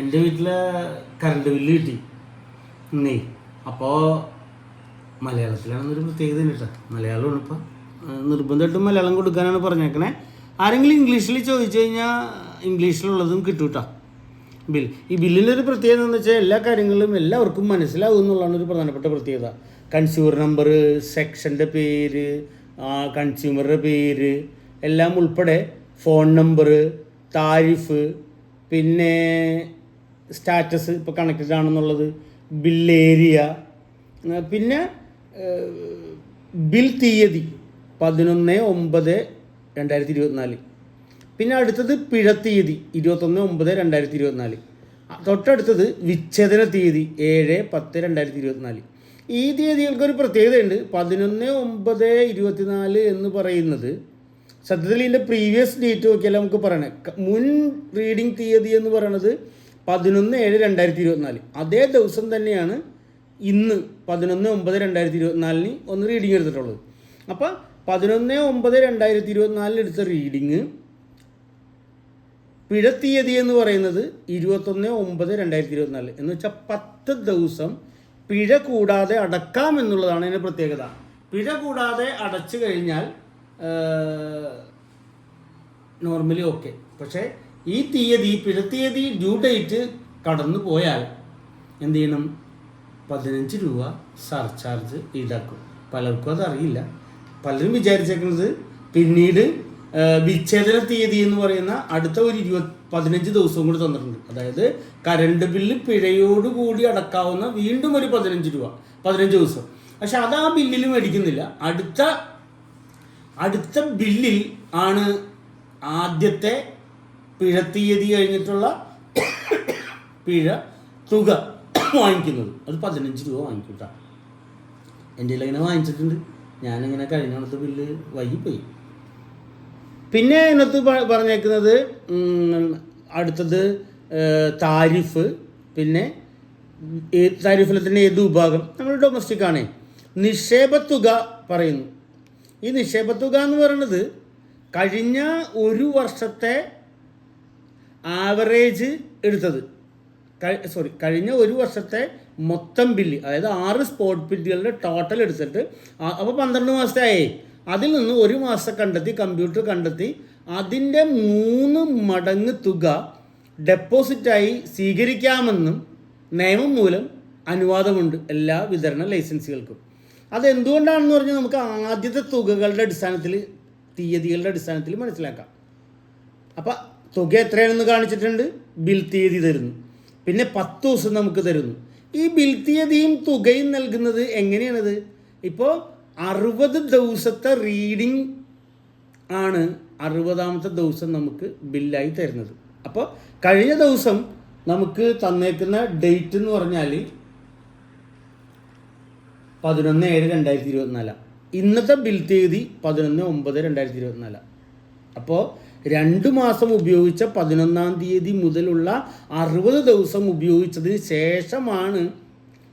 എന്റെ വീട്ടിലെ current bill കിട്ടി. ഇന്നേ. അപ്പോൾ മലയാളത്തിലാണെന്നൊരു പ്രത്യേകത കേട്ടോ മലയാളമാണ് ഇപ്പം നിർബന്ധമായിട്ടും മലയാളം കൊടുക്കാനാണ് പറഞ്ഞേക്കണേ. ആരെങ്കിലും ഇംഗ്ലീഷിൽ ചോദിച്ചു കഴിഞ്ഞാൽ ഇംഗ്ലീഷിലുള്ളതും കിട്ടും ബിൽ. ഈ ബില്ലിന്റെ ഒരു പ്രത്യേകത എന്ന് വെച്ചാൽ എല്ലാ കാര്യങ്ങളും എല്ലാവർക്കും മനസ്സിലാവും എന്നുള്ളതാണ് ഒരു പ്രധാനപ്പെട്ട പ്രത്യേകത. കൺസ്യൂമർ നമ്പർ സെക്ഷന്റെ പേര് കൺസ്യൂമറുടെ പേര് എല്ലാം ഉൾപ്പെടെ ഫോൺ നമ്പർ താരിഫ് പിന്നെ സ്റ്റാറ്റസ് ഇപ്പോൾ കണക്റ്റഡ് ആണെന്നുള്ളത് ബിൽ ഏരിയ പിന്നെ ബിൽ തീയതി പതിനൊന്ന് ഒമ്പത് രണ്ടായിരത്തി ഇരുപത്തിനാല് പിന്നെ അടുത്തത് പിഴ തീയതി ഇരുപത്തൊന്ന് ഒമ്പത് രണ്ടായിരത്തി ഇരുപത്തിനാല് തൊട്ടടുത്തത് വിച്ഛേദന തീയതി ഏഴ് പത്ത് രണ്ടായിരത്തി ഇരുപത്തിനാല് ഈ തീയതികൾക്കൊരു പ്രത്യേകതയുണ്ട്. പതിനൊന്ന് ഒമ്പത് ഇരുപത്തിനാല് എന്ന് പറയുന്നത് സത്യത്തിൽ ഇതിന്റെ പ്രീവിയസ് ഡേറ്റ് നോക്കിയാൽ നമുക്ക് പറയണേ. മുൻ റീഡിംഗ് തീയതി എന്ന് പറയുന്നത് പതിനൊന്ന് ഏഴ് രണ്ടായിരത്തി ഇരുപത്തിനാല്. അതേ ദിവസം തന്നെയാണ് ഇന്ന് പതിനൊന്ന് ഒമ്പത് രണ്ടായിരത്തി ഇരുപത്തിനാലിന് ഒന്ന് റീഡിങ് എടുത്തിട്ടുള്ളത്. അപ്പോൾ പതിനൊന്ന് ഒമ്പത് രണ്ടായിരത്തി ഇരുപത്തിനാലിന് എടുത്ത റീഡിങ് പിഴ തീയതി എന്ന് പറയുന്നത് ഇരുപത്തൊന്ന് ഒമ്പത് രണ്ടായിരത്തി ഇരുപത്തിനാല്. എന്ന് വെച്ചാൽ പത്ത് ദിവസം പിഴ കൂടാതെ അടക്കാം എന്നുള്ളതാണ് അതിന്റെ പ്രത്യേകത. പിഴ കൂടാതെ അടച്ചു കഴിഞ്ഞാൽ നോർമലി ഓക്കെ പക്ഷേ ഈ തീയതി പിഴ തീയതി ഡ്യൂ ഡേറ്റ് കടന്നു പോയാൽ എന്ത് ചെയ്യണം? പതിനഞ്ച് രൂപ സർചാർജ് ഈടാക്കും. പലർക്കും അതറിയില്ല. പലരും വിചാരിച്ചേക്കുന്നത് പിന്നീട് വിച്ഛേദന തീയതി എന്ന് പറയുന്ന അടുത്ത ഒരു ഇരുപത് പതിനഞ്ച് ദിവസവും കൂടി തന്നിട്ടുണ്ട്. അതായത് കരണ്ട് ബില്ല് പിഴയോടുകൂടി അടക്കാവുന്ന വീണ്ടും ഒരു പതിനഞ്ച് രൂപ പതിനഞ്ച് ദിവസം. പക്ഷെ അത് ആ ബില്ലിൽ മേടിക്കുന്നില്ല. അടുത്ത അടുത്ത ബില്ലിൽ ആണ് ആദ്യത്തെ പിഴ തീയതി കഴിഞ്ഞിട്ടുള്ള പിഴ തുക വാങ്ങിക്കുന്നത്. അത് പതിനഞ്ച് രൂപ വാങ്ങിക്കൂട്ട കേട്ടോ എന്റെ ഇങ്ങനെ വാങ്ങിച്ചിട്ടുണ്ട്. ഞാനിങ്ങനെ കഴിഞ്ഞ അടുത്ത ബില്ല് വൈകിപ്പോയി. പിന്നെ ഇതിനകത്ത് പറഞ്ഞേക്കുന്നത് അടുത്തത് താരിഫ് പിന്നെ താരിഫിലെ തന്നെ ഏത് വിഭാഗം? നമ്മൾ ഡൊമസ്റ്റിക് ആണേ. നിക്ഷേപത്തുക പറയുന്നു. ഈ നിക്ഷേപത്തുക എന്ന് പറയുന്നത് കഴിഞ്ഞ ഒരു വർഷത്തെ ആവറേജ് എടുത്തത്. സോറി കഴിഞ്ഞ ഒരു വർഷത്തെ മൊത്തം ബില്ല് അതായത് ആറ് സ്പോട്ട് ബില്ലുകളുടെ ടോട്ടൽ എടുത്തിട്ട് അപ്പോൾ പന്ത്രണ്ട് മാസത്തെ ആയി അതിൽ നിന്ന് ഒരു മാസം കണ്ടെത്തി കമ്പ്യൂട്ടർ കണ്ടെത്തി അതിന്റെ മൂന്ന് മടങ്ങ് തുക ഡെപ്പോസിറ്റായി സ്വീകരിക്കാമെന്നും നിയമം മൂലം അനുവാദമുണ്ട് എല്ലാ വിതരണ ലൈസൻസുകൾക്കും അതെന്തുകൊണ്ടാണെന്ന് പറഞ്ഞാൽ നമുക്ക് ആദ്യത്തെ തുകകളുടെ അടിസ്ഥാനത്തിൽ തീയതികളുടെ അടിസ്ഥാനത്തിൽ മനസ്സിലാക്കാം. അപ്പം തുക എത്രയാണെന്ന് കാണിച്ചിട്ടുണ്ട്? ബിൽ തീയതി തരുന്നു. പിന്നെ പത്ത് ദിവസം നമുക്ക് തരുന്നു. ഈ ബിൽ തീയതിയും തുകയും നൽകുന്നത് എങ്ങനെയാണത്? ഇപ്പോൾ അറുപത് ദിവസത്തെ റീഡിങ് ആണ് അറുപതാമത്തെ ദിവസം നമുക്ക് ബില്ലായി തരുന്നത്. അപ്പോൾ കഴിഞ്ഞ ദിവസം നമുക്ക് തന്നേക്കുന്ന ഡേറ്റ് എന്ന് പറഞ്ഞാൽ പതിനൊന്ന് ഏഴ് രണ്ടായിരത്തി ഇരുപത്തിനാലാണ് ഇന്നത്തെ ബിൽ തീയതി പതിനൊന്ന് ഒമ്പത് രണ്ടായിരത്തി ഇരുപത്തിനാലാണ് അപ്പോൾ രണ്ട് മാസം ഉപയോഗിച്ച പതിനൊന്നാം തീയതി മുതലുള്ള അറുപത് ദിവസം ഉപയോഗിച്ചതിന് ശേഷമാണ്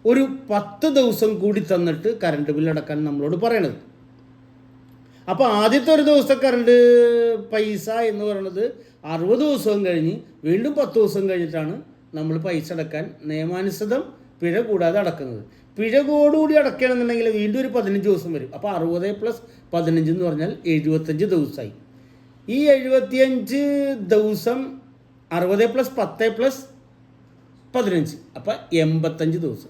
ഒരു പത്ത് ദിവസം കൂടി തന്നിട്ട് കറണ്ട് ബില്ലടക്കാൻ നമ്മളോട് പറയണത്. അപ്പോൾ ആദ്യത്തെ ഒരു ദിവസം കറണ്ട് പൈസ എന്ന് പറയുന്നത് അറുപത് ദിവസവും കഴിഞ്ഞ് വീണ്ടും പത്ത് ദിവസം കഴിഞ്ഞിട്ടാണ് നമ്മൾ പൈസ അടക്കാൻ നിയമാനുസൃതം പിഴ കൂടാതെ അടക്കുന്നത്. പിഴ കൂടി അടയ്ക്കണമെന്നുണ്ടെങ്കിൽ വീണ്ടും ഒരു പതിനഞ്ച് ദിവസം വരും. അപ്പോൾ അറുപത് പ്ലസ് പതിനഞ്ച് എന്ന് പറഞ്ഞാൽ എഴുപത്തഞ്ച് ദിവസമായി. ഈ എഴുപത്തിയഞ്ച് ദിവസം അറുപത് പ്ലസ് പത്ത് പ്ലസ് പതിനഞ്ച്. അപ്പം എൺപത്തഞ്ച് ദിവസം.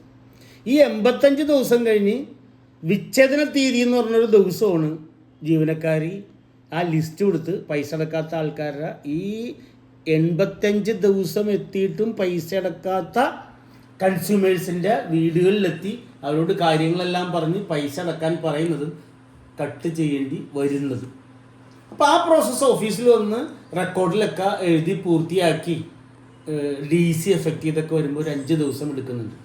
ഈ എൺപത്തഞ്ച് ദിവസം കഴിഞ്ഞ് വിച്ഛേദന തീയതി എന്ന് പറഞ്ഞൊരു ദിവസമാണ് ജീവനക്കാരി ആ ലിസ്റ്റ് കൊടുത്ത് പൈസ അടക്കാത്ത ആൾക്കാരുടെ ഈ എൺപത്തഞ്ച് ദിവസം എത്തിയിട്ടും പൈസ അടക്കാത്ത കൺസ്യൂമേഴ്സിന്റെ വീടുകളിലെത്തി അവരോട് കാര്യങ്ങളെല്ലാം പറഞ്ഞ് പൈസ അടക്കാൻ പറയുന്നത് കട്ട് ചെയ്യേണ്ടി വരുന്നത്. അപ്പോൾ ആ പ്രോസസ്സ് ഓഫീസിൽ വന്ന് റെക്കോർഡിലൊക്കെ എഴുതി പൂർത്തിയാക്കി ഡി സി എഫക്റ്റ് ചെയ്തൊക്കെ വരുമ്പോൾ ഒരു അഞ്ച് ദിവസം എടുക്കുന്നുണ്ട്.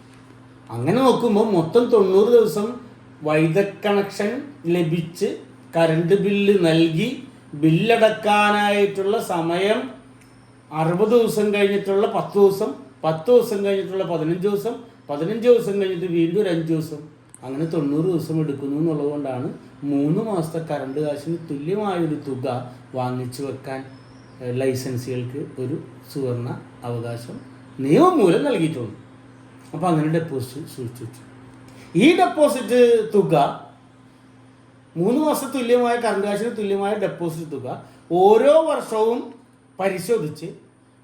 അങ്ങനെ നോക്കുമ്പോൾ മൊത്തം തൊണ്ണൂറ് ദിവസം വൈദ്യുത കണക്ഷൻ ലഭിച്ച് കറണ്ട് ബില്ല് നൽകി ബില്ലടക്കാനായിട്ടുള്ള സമയം അറുപത് ദിവസം കഴിഞ്ഞിട്ടുള്ള പത്ത് ദിവസം പത്ത് ദിവസം കഴിഞ്ഞിട്ടുള്ള പതിനഞ്ച് ദിവസം പതിനഞ്ച് ദിവസം കഴിഞ്ഞിട്ട് വീണ്ടും ഒരു അഞ്ച് ദിവസം. അങ്ങനെ തൊണ്ണൂറ് ദിവസം എടുക്കുന്നു എന്നുള്ളത് കൊണ്ടാണ് മൂന്ന് മാസത്തെ കറണ്ട് കാശിന് തുല്യമായൊരു തുക വാങ്ങിച്ചു വെക്കാൻ ലൈസൻസികൾക്ക് ഒരു സുവർണ അവകാശം നിയമം മൂലം നൽകിയിട്ടുള്ളൂ. അപ്പോൾ അങ്ങനെ ഡെപ്പോസിറ്റ് സൂക്ഷിച്ചു ഈ ഡെപ്പോസിറ്റ് തുക മൂന്ന് മാസത്തെ തുല്യമായ കറണ്ട് കാശിന് തുല്യമായ ഡെപ്പോസിറ്റ് തുക ഓരോ വർഷവും പരിശോധിച്ച്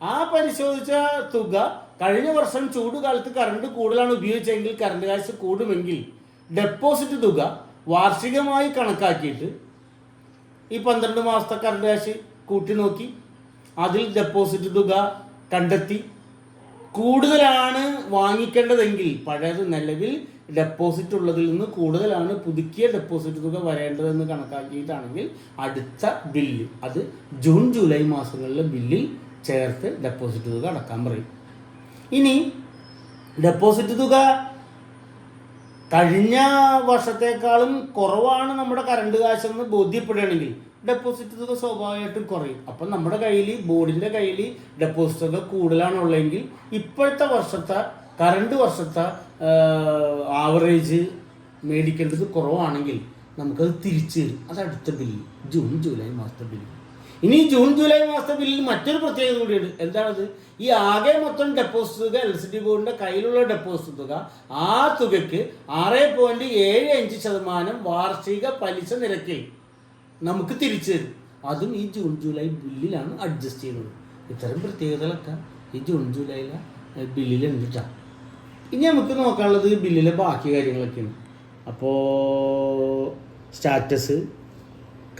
ആ പരിശോധിച്ച തുക കഴിഞ്ഞ വർഷം ചൂടുകാലത്ത് കറണ്ട് കൂടുതലാണ് ഉപയോഗിച്ചെങ്കിൽ കറണ്ട് കാശ് കൂടുമെങ്കിൽ ഡെപ്പോസിറ്റ് തുക വാർഷികമായി കണക്കാക്കിയിട്ട് ഈ പന്ത്രണ്ട് മാസത്തെ കറണ്ട് കാശ് കൂട്ടി നോക്കി. അതിൽ ഡെപ്പോസിറ്റ് തുക കണ്ടെത്തി. കൂടുതലാണ് വാങ്ങിക്കേണ്ടതെങ്കിൽ പഴയത് നിലവിൽ ഡെപ്പോസിറ്റ് ഉള്ളതിൽ നിന്ന് കൂടുതലാണ് പുതുക്കിയ ഡെപ്പോസിറ്റ് തുക വരേണ്ടതെന്ന് കണക്കാക്കിയിട്ടാണെങ്കിൽ അടുത്ത ബില്ല് അത് ജൂൺ ജൂലൈ മാസങ്ങളിലെ ബില്ലിൽ ചേർത്ത് ഡെപ്പോസിറ്റ് തുക അടക്കാൻ പറയും. ഇനി ഡെപ്പോസിറ്റ് തുക കഴിഞ്ഞ വർഷത്തേക്കാളും കുറവാണ് നമ്മുടെ കറണ്ട് കാശെന്ന് ബോധ്യപ്പെടുകയാണെങ്കിൽ ഡെപ്പോസിറ്റ് തുക സ്വാഭാവികമായിട്ടും കുറയും. അപ്പം നമ്മുടെ കയ്യിൽ ബോർഡിന്റെ കയ്യിൽ ഡെപ്പോസിറ്റ് തുക കൂടുതലാണുള്ളതെങ്കിൽ ഇപ്പോഴത്തെ വർഷത്തെ കറണ്ട് വർഷത്തെ ആവറേജ് മേടിക്കേണ്ടത് കുറവാണെങ്കിൽ നമുക്കത് തിരിച്ചു തരും. അത് അടുത്ത ബില്ല് ജൂൺ ജൂലൈ മാസത്തെ ബില്ല് ഇനി ജൂൺ ജൂലൈ മാസത്തെ ബില്ലിൽ മറ്റൊരു പ്രത്യേകത കൂടിയുണ്ട്. എന്താണത്? ഈ ആകെ മൊത്തം ഡെപ്പോസിറ്റ് തുക എൽ സി ഡി കയ്യിലുള്ള ഡെപ്പോസിറ്റ് തുക ആ തുകയ്ക്ക് ആറ് പോയിന്റ് ഏഴ് അഞ്ച് ശതമാനം വാർഷിക പലിശ നിരക്കിൽ നമുക്ക് തിരിച്ചു തരും. അതും ഈ ജൂൺ ജൂലൈ ബില്ലിലാണ് അഡ്ജസ്റ്റ് ചെയ്യുന്നത്. ഇത്തരം പ്രത്യേകതകളൊക്കെ ഈ ജൂൺ ജൂലൈയിലെ ബില്ലിലുണ്ട് കേട്ടോ ഇനി നമുക്ക് നോക്കാനുള്ളത് ബില്ലിലെ ബാക്കി കാര്യങ്ങളൊക്കെയാണ്. അപ്പോൾ സ്റ്റാറ്റസ്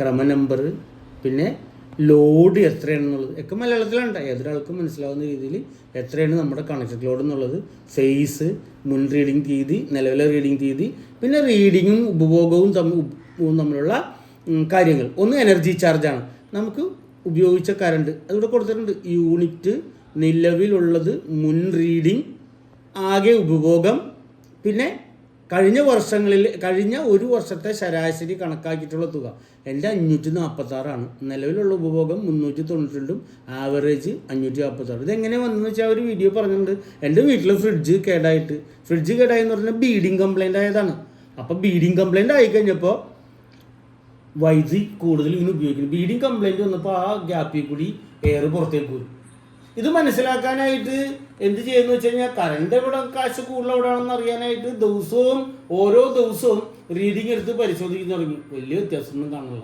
ക്രമ നമ്പർ പിന്നെ ലോഡ് എത്രയാണെന്നുള്ളത്. ഒക്കെ മലയാളത്തിലുണ്ട്. ഏതൊരാൾക്കും മനസ്സിലാവുന്ന രീതിയിൽ എത്രയാണ് നമ്മുടെ കണക്ഷൻ ലോഡ് എന്നുള്ളത്. ഫേസ് മുൻ റീഡിംഗ് തീയതി നിലവിലെ റീഡിംഗ് തീയതി പിന്നെ റീഡിങ്ങും ഉപഭോഗവും തമ്മിൽ തമ്മിലുള്ള കാര്യങ്ങൾ. ഒന്ന് എനർജി ചാർജാണ് നമുക്ക് ഉപയോഗിച്ച കറണ്ട് അതിവിടെ കൊടുത്തിട്ടുണ്ട്. യൂണിറ്റ് നിലവിലുള്ളത് മുൻ റീഡിംഗ് ആകെ ഉപഭോഗം പിന്നെ കഴിഞ്ഞ വർഷങ്ങളിൽ കഴിഞ്ഞ ഒരു വർഷത്തെ ശരാശരി കണക്കാക്കിയിട്ടുള്ള തുക എന്റെ അഞ്ഞൂറ്റി നാൽപ്പത്താറാണ് നിലവിലുള്ള ഉപഭോഗം മുന്നൂറ്റി തൊണ്ണൂറ്റി രണ്ടും ആവറേജ് അഞ്ഞൂറ്റി നാൽപ്പത്താറ് ഇതെങ്ങനെ വന്നെന്ന് വെച്ചാൽ ഒരു വീഡിയോ പറഞ്ഞിട്ടുണ്ട്. എന്റെ വീട്ടിലെ ഫ്രിഡ്ജ് കേടായിട്ട്. ഫ്രിഡ്ജ് കേടായി എന്ന് പറഞ്ഞാൽ ബീഡിങ് കംപ്ലൈന്റ് ആയതാണ്. അപ്പോൾ ബീഡിങ് കംപ്ലൈന്റ് ആയിക്കഴിഞ്ഞപ്പോൾ വൈദ്യുതി കൂടുതൽ ഇങ്ങനെ ഉപയോഗിക്കുന്നു. ബീഡിങ് കംപ്ലൈന്റ് വന്നപ്പോൾ ആ ഗ്യാപ്പിൽ കൂടി എയർ പുറത്തേക്ക് വരും ഇത് മനസ്സിലാക്കാനായിട്ട് എന്ത് ചെയ്യുന്നു വെച്ച് കഴിഞ്ഞാൽ കറണ്ട് എവിടെ കാശ് കൂടുതൽ എവിടെയാണെന്ന് അറിയാനായിട്ട് ദിവസവും ഓരോ ദിവസവും റീഡിങ് എടുത്ത് പരിശോധിക്കാൻ തുടങ്ങി. വലിയ വ്യത്യാസമൊന്നും കാണില്ല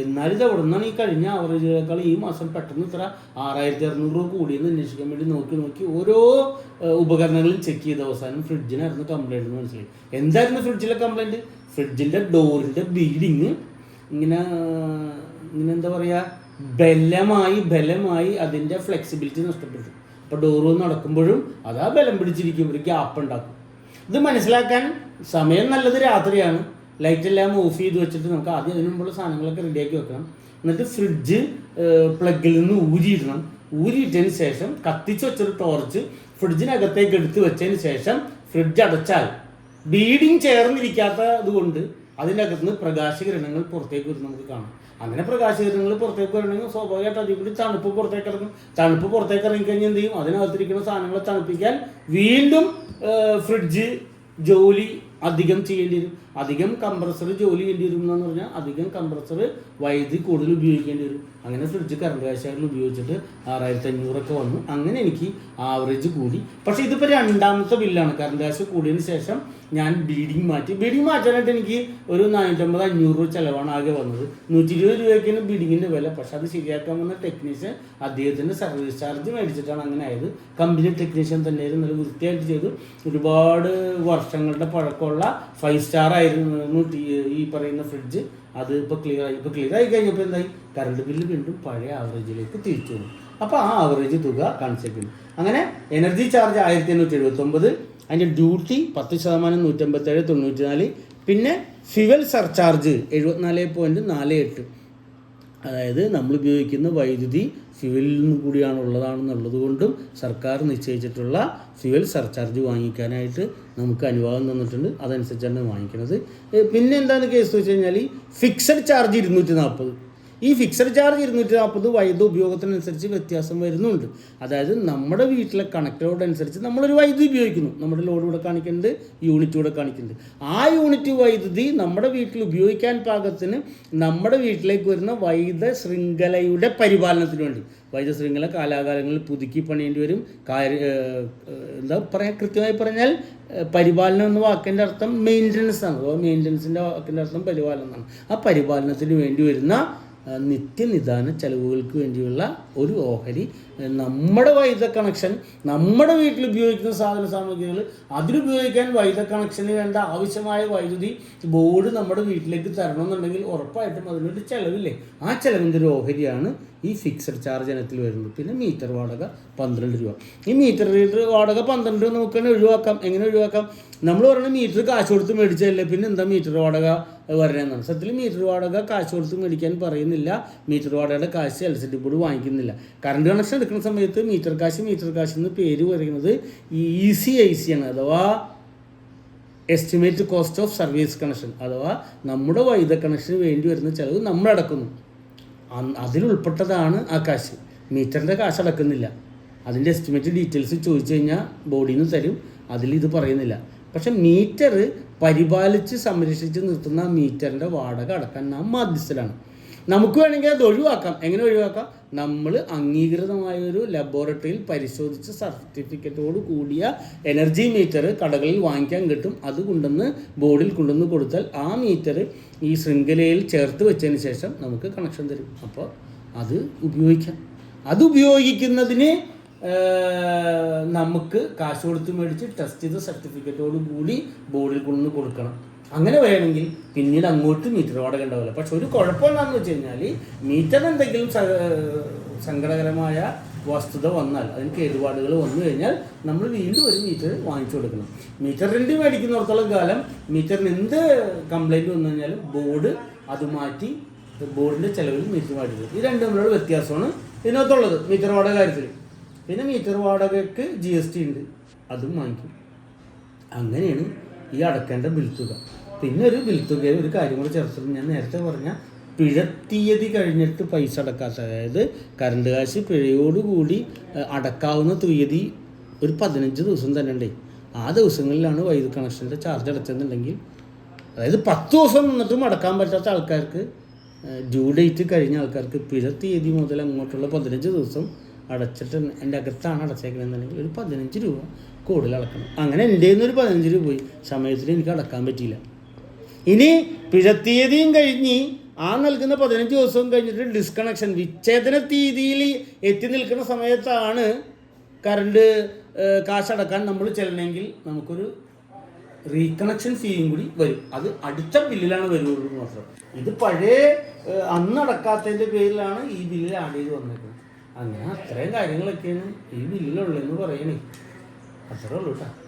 എന്നാലും ഇത് എവിടെ നിന്നാണ് ഈ കഴിഞ്ഞ ആവറേജിനേക്കാൾ ഈ മാസം പെട്ടെന്ന് ഇത്ര ആറായിരത്തി അറുന്നൂറ് രൂപ കൂടിയെന്ന് അന്വേഷിക്കാൻ വേണ്ടി നോക്കി നോക്കി ഓരോ ഉപകരണങ്ങളും ചെക്ക് ചെയ്ത അവസാനം ഫ്രിഡ്ജിനായിരുന്നു കംപ്ലൈന്റ് എന്ന് മനസ്സിലായി. എന്തായിരുന്നു ഫ്രിഡ്ജിലെ കംപ്ലൈന്റ് ഫ്രിഡ്ജിന്റെ ഡോറിന്റെ ബീഡിങ് ഇങ്ങനെ ഇങ്ങനെ എന്താ പറയുക ബലമായി ബലമായി അതിന്റെ ഫ്ലെക്സിബിലിറ്റി നഷ്ടപ്പെട്ടു. അപ്പോൾ ഡോറ് നടക്കുമ്പോഴും അതാ ബലം പിടിച്ചിരിക്കും ഒരു ഗ്യാപ്പ് ഉണ്ടാക്കും. ഇത് മനസ്സിലാക്കാൻ സമയം നല്ലത് രാത്രിയാണ്. ലൈറ്റെല്ലാം ഓഫ് ചെയ്ത് വെച്ചിട്ട് നമുക്ക് ആദ്യം അതിനു മുമ്പുള്ള സാധനങ്ങളൊക്കെ റെഡിയാക്കി വെക്കണം. എന്നിട്ട് ഫ്രിഡ്ജ് പ്ലഗിൽ നിന്ന് ഊരിയിടണം ഊരിയിട്ടതിന് ശേഷം കത്തിച്ച് വെച്ചൊരു ടോർച്ച് ഫ്രിഡ്ജിനകത്തേക്ക് എടുത്തു വെച്ചതിന് ശേഷം ഫ്രിഡ്ജ് അടച്ചാൽ ബീഡിങ് ചേർന്നിരിക്കാത്തത് കൊണ്ട് അതിന്റെ അകത്ത് നിന്ന് പ്രകാശകിരണങ്ങൾ പുറത്തേക്ക് വരും നമുക്ക് കാണാം. അങ്ങനെ പ്രകാശകിരണങ്ങൾ പുറത്തേക്ക് വരണമെങ്കിൽ സ്വാഭാവികമായിട്ട് അതിൽ കൂടി തണുപ്പ് പുറത്തേക്ക് ഇറങ്ങും തണുപ്പ് പുറത്തേക്ക് ഇറങ്ങിക്കഴിഞ്ഞാൽ എന്ത് ചെയ്യും? അതിനകത്തിരിക്കുന്ന സാധനങ്ങളെ തണുപ്പിക്കാൻ വീണ്ടും ഫ്രിഡ്ജ് ജോലി അധികം ചെയ്യേണ്ടി വരും. അധികം കംപ്രസർ ജോലി ചെയ്യേണ്ടി വരും എന്ന് പറഞ്ഞാൽ അധികം കംപ്രസർ വൈദ്യുതി കൂടുതൽ ഉപയോഗിക്കേണ്ടി വരും. അങ്ങനെ ഫ്രിഡ്ജ് കറണ്ട് കാശാറിൽ ഉപയോഗിച്ചിട്ട് ആറായിരത്തി അഞ്ഞൂറൊക്കെ വന്നു. അങ്ങനെ എനിക്ക് ആവറേജ് കൂടി. പക്ഷേ ഇതിപ്പോൾ രണ്ടാമത്തെ ബില്ലാണ് കറണ്ട് കാശ് കൂടിയതിന് ശേഷം ഞാൻ ബീഡിങ് മാറ്റി. ബീഡിങ് മാറ്റാനായിട്ട് എനിക്ക് ഒരു നാനൂറ്റമ്പത് അഞ്ഞൂറ് രൂപ ചിലവാണ് ആകെ വന്നത്. നൂറ്റി ഇരുപത് രൂപയ്ക്കാണ് ബീഡിങ്ങിന്റെ വില. പക്ഷെ അത് ശരിയാക്കാൻ വന്ന ടെക്നീഷ്യൻ അദ്ദേഹത്തിന്റെ സർവീസ് ചാർജ് മേടിച്ചിട്ടാണ് അങ്ങനെ ആയത്. കമ്പനി ടെക്നീഷ്യൻ തന്നെയായിരുന്നു. നല്ല വൃത്തിയായിട്ട് ചെയ്തു. ഒരുപാട് വർഷങ്ങളുടെ പഴക്കമുള്ള ഫൈവ് സ്റ്റാർ ആയിരുന്നു ഈ പറയുന്ന ഫ്രിഡ്ജ് അത് ഇപ്പോൾ ക്ലിയർ ആയി. ഇപ്പോൾ ക്ലിയർ ആയി കഴിഞ്ഞപ്പോൾ എന്തായി? കറണ്ട് ബില്ല് വീണ്ടും പഴയ ആവറേജിലേക്ക് തിരിച്ചു അപ്പോൾ ആ ആവറേജ് തുക കൺസെപ്റ്റ് അങ്ങനെ എനർജി ചാർജ് ആയിരത്തി എണ്ണൂറ്റി എഴുപത്തൊമ്പത് അതിന്റെ ഡ്യൂട്ടി പത്ത് ശതമാനം നൂറ്റമ്പത്തേഴ് തൊണ്ണൂറ്റി നാല് പിന്നെ ഫ്യുവൽ സർചാർജ് എഴുപത്തിനാല് പോയിന്റ് നാല് എട്ട്. അതായത് നമ്മൾ ഉപയോഗിക്കുന്ന വൈദ്യുതി ഫ്യുവലിൽ നിന്നും കൂടിയാണ് ഉള്ളതാണെന്നുള്ളത് കൊണ്ടും സർക്കാർ നിശ്ചയിച്ചിട്ടുള്ള ഫ്യുവൽ സർചാർജ് വാങ്ങിക്കാനായിട്ട് നമുക്ക് അനുവാദം തന്നിട്ടുണ്ട്. അതനുസരിച്ചാണ് വാങ്ങിക്കുന്നത് പിന്നെ എന്താണ് കേസ് വെച്ച് കഴിഞ്ഞാൽ ഫിക്സഡ് ചാർജ് ഇരുന്നൂറ്റി നാൽപ്പത് ഈ ഫിക്സഡ് ചാർജ് ഇരുന്നൂറ്റി നാൽപ്പത് വൈദ്യുതി ഉപയോഗത്തിനനുസരിച്ച് വ്യത്യാസം വരുന്നുണ്ട്. അതായത് നമ്മുടെ വീട്ടിലെ കണക്ട് ലോഡ് അനുസരിച്ച് നമ്മളൊരു വൈദ്യുതി ഉപയോഗിക്കുന്നു. നമ്മുടെ ലോഡ് ഇവിടെ കാണിക്കുന്നുണ്ട് യൂണിറ്റ് ഇവിടെ കാണിക്കുന്നുണ്ട്. ആ യൂണിറ്റ് വൈദ്യുതി നമ്മുടെ വീട്ടിൽ ഉപയോഗിക്കാൻ പാകത്തിന് നമ്മുടെ വീട്ടിലേക്ക് വരുന്ന വൈദ്യുത ശൃംഖലയുടെ പരിപാലനത്തിന് വേണ്ടി. വൈദ്യുത ശൃംഖല കാലാകാലങ്ങളിൽ പുതുക്കി പണിയേണ്ടി വരും. കാര്യ എന്താ പറയാ? കൃത്യമായി പറഞ്ഞാൽ പരിപാലനം എന്ന വാക്കിന്റെ അർത്ഥം മെയിന്റനൻസ് ആണ്. അപ്പോൾ മെയിന്റനൻസിന്റെ വാക്കിന്റെ അർത്ഥം പരിപാലനം എന്നാണ് ആ പരിപാലനത്തിന് വേണ്ടി വരുന്ന നിത്യനിദാന ചെലവുകൾക്ക് വേണ്ടിയുള്ള ഒരു ഓഹരി. നമ്മുടെ വൈദ്യുത കണക്ഷൻ നമ്മുടെ വീട്ടിൽ ഉപയോഗിക്കുന്ന സാധന സാമഗ്രികൾ അതിലുപയോഗിക്കാൻ വൈദ്യുത കണക്ഷന് വേണ്ട ആവശ്യമായ വൈദ്യുതി ബോർഡ് നമ്മുടെ വീട്ടിലേക്ക് തരണമെന്നുണ്ടെങ്കിൽ ഉറപ്പായിട്ടും അതിനൊരു ചിലവില്ലേ? ആ ചിലവിന്റെ ഒരു ഓഹരിയാണ് ഈ ഫിക്സഡ് ചാർജ് ഇനത്തിൽ വരുന്നത് പിന്നെ മീറ്റർ വാടക പന്ത്രണ്ട് രൂപ. ഈ മീറ്റർ റീഡർ വാടക പന്ത്രണ്ട് രൂപ നമുക്ക് ഒഴിവാക്കാം. എങ്ങനെ ഒഴിവാക്കാം? നമ്മൾ പറയുന്നത് മീറ്റർ കാശ് കൊടുത്ത് മേടിച്ചതല്ലേ? പിന്നെ എന്താ മീറ്റർ വാടക വരണമെന്നാണ് സത്യത്തിൽ മീറ്റർ വാടക കാശ് കൊടുത്ത് മേടിക്കാൻ പറയുന്നില്ല. മീറ്റർ വാടകയുടെ കാശ് എൽ സി ഡി ബോർഡ് വാങ്ങിക്കുന്നില്ല. കറണ്ട് കണക്ഷൻ എടുക്കുന്ന സമയത്ത് മീറ്റർ കാശ് മീറ്റർ കാശ് എന്ന് പേര് പറയുന്നത് ഇ സി ഐ സി ആണ്. അഥവാ estimate cost of service connection അഥവാ നമ്മുടെ വൈദ്യുത കണക്ഷന് വേണ്ടി വരുന്ന ചിലവ് നമ്മൾ അടക്കുന്നു. അതിലുൾപ്പെട്ടതാണ് ആ കാശ്. മീറ്ററിന്റെ കാശ് അടക്കുന്നില്ല. അതിന്റെ എസ്റ്റിമേറ്റ് ഡീറ്റെയിൽസ് ചോദിച്ചു കഴിഞ്ഞാൽ ബോഡിയിൽ നിന്ന് തരും. അതിൽ ഇത് പറയുന്നില്ല. പക്ഷെ മീറ്റർ പരിപാലിച്ച് സംരക്ഷിച്ച് നിർത്തുന്ന മീറ്ററിന്റെ വാടക അടക്കാൻ നാം ബാധ്യസ്ഥരാണ്. നമുക്ക് വേണമെങ്കിൽ അത് ഒഴിവാക്കാം. എങ്ങനെ ഒഴിവാക്കാം? നമ്മൾ അംഗീകൃതമായ ഒരു ലബോറട്ടറിയിൽ പരിശോധിച്ച് സർട്ടിഫിക്കറ്റോട് കൂടിയ എനർജി മീറ്റർ കടകളിൽ വാങ്ങിക്കാൻ കിട്ടും. അത് കൊണ്ടുവന്ന് ബോർഡിൽ കൊണ്ടുവന്ന് കൊടുത്താൽ ആ മീറ്റർ ഈ ശൃംഖലയിൽ ചേർത്ത് വെച്ചതിന് ശേഷം നമുക്ക് കണക്ഷൻ തരും. അപ്പോൾ അത് ഉപയോഗിക്കാം. അത് ഉപയോഗിക്കുന്നതിന് നമുക്ക് കാശ് കൊടുത്ത് മേടിച്ച് ടെസ്റ്റ് ചെയ്ത സർട്ടിഫിക്കറ്റോട് കൂടി ബോർഡിൽ കൊണ്ടുവന്ന് കൊടുക്കണം. അങ്ങനെ വേണമെങ്കിൽ പിന്നീട് അങ്ങോട്ട് മീറ്റർ വാടക ഉണ്ടാവില്ല. പക്ഷെ ഒരു കുഴപ്പം എന്താണെന്ന് വെച്ച് കഴിഞ്ഞാൽ മീറ്റർ എന്തെങ്കിലും സങ്കടകരമായ വസ്തുത വന്നാൽ അതിന് കേടുപാടുകൾ വന്നു കഴിഞ്ഞാൽ നമ്മൾ വീണ്ടും ഒരു മീറ്റർ വാങ്ങിച്ചു കൊടുക്കണം. മീറ്റർ റെന്റ് മേടിക്കുന്നിടത്തോളം കാലം മീറ്ററിന് എന്ത് കംപ്ലൈന്റ് വന്നു കഴിഞ്ഞാലും ബോർഡ് അത് മാറ്റി ബോർഡിന്റെ ചിലവിൽ മീറ്റർ മാറ്റി ഈ രണ്ടും തമ്മിലുള്ള വ്യത്യാസമാണ് ഇതിനകത്തുള്ളത് മീറ്റർ വാടക കാര്യത്തിൽ. പിന്നെ മീറ്റർ വാടകയ്ക്ക് ജി എസ് ടി ഉണ്ട് അതും വാങ്ങിക്കും. അങ്ങനെയാണ് ഈ അടക്കേണ്ട ബിൽ തുക. പിന്നെ ഒരു ബിൽ തുകയിൽ ഒരു കാര്യം കൂടെ ചേർത്തത് ഞാൻ നേരത്തെ പറഞ്ഞ പിഴത്തീയതി കഴിഞ്ഞിട്ട് പൈസ അടക്കാത്ത അതായത് കറണ്ട് കാശ് പിഴയോടുകൂടി അടക്കാവുന്ന തീയതി ഒരു പതിനഞ്ച് ദിവസം തന്നെ ഉണ്ടേ. ആ ദിവസങ്ങളിലാണ് വൈദ്യുതി കണക്ഷന്റെ ചാർജ് അടച്ചെന്നുണ്ടെങ്കിൽ അതായത് പത്ത് ദിവസം നിന്നിട്ടും അടക്കാൻ പറ്റാത്ത ആൾക്കാർക്ക് ഡ്യൂ ഡേറ്റ് കഴിഞ്ഞ ആൾക്കാർക്ക് പിഴ തീയതി മുതൽ അങ്ങോട്ടുള്ള പതിനഞ്ച് ദിവസം അടച്ചിട്ട് എന്റെ അകത്താണ് അടച്ചേക്കണമെന്നുണ്ടെങ്കിൽ ഒരു പതിനഞ്ച് രൂപ കൂടുതൽ അടക്കണം. അങ്ങനെ എന്റെ ഒരു പതിനഞ്ച് രൂപ പോയി. സമയത്തിൽ എനിക്ക് അടക്കാൻ പറ്റിയില്ല. ഇനി പിഴ തീയതിയും കഴിഞ്ഞ് ആ നൽകുന്ന പതിനഞ്ച് ദിവസവും കഴിഞ്ഞിട്ട് ഡിസ്കണക്ഷൻ വിച്ഛേദന തീയതിയിൽ എത്തി നിൽക്കുന്ന സമയത്താണ് കറണ്ട് കാശടക്കാൻ നമ്മൾ ചെല്ലണമെങ്കിൽ നമുക്കൊരു റീകണക്ഷൻ ഫീയും കൂടി വരും. അത് അടുത്ത ബില്ലിലാണ് എന്ന് മാത്രം. ഇത് പഴയ അന്നടക്കാത്തതിന്റെ പേരിലാണ് ഈ ബില്ലിൽ ആഡ് ചെയ്ത് വന്നിരിക്കുന്നത് അങ്ങനെ അത്രയും കാര്യങ്ങളൊക്കെയാണ് ഈ ബില്ലിലുള്ളതെന്ന് പറയണേ. അത്രേ ഉള്ളൂ കേട്ടോ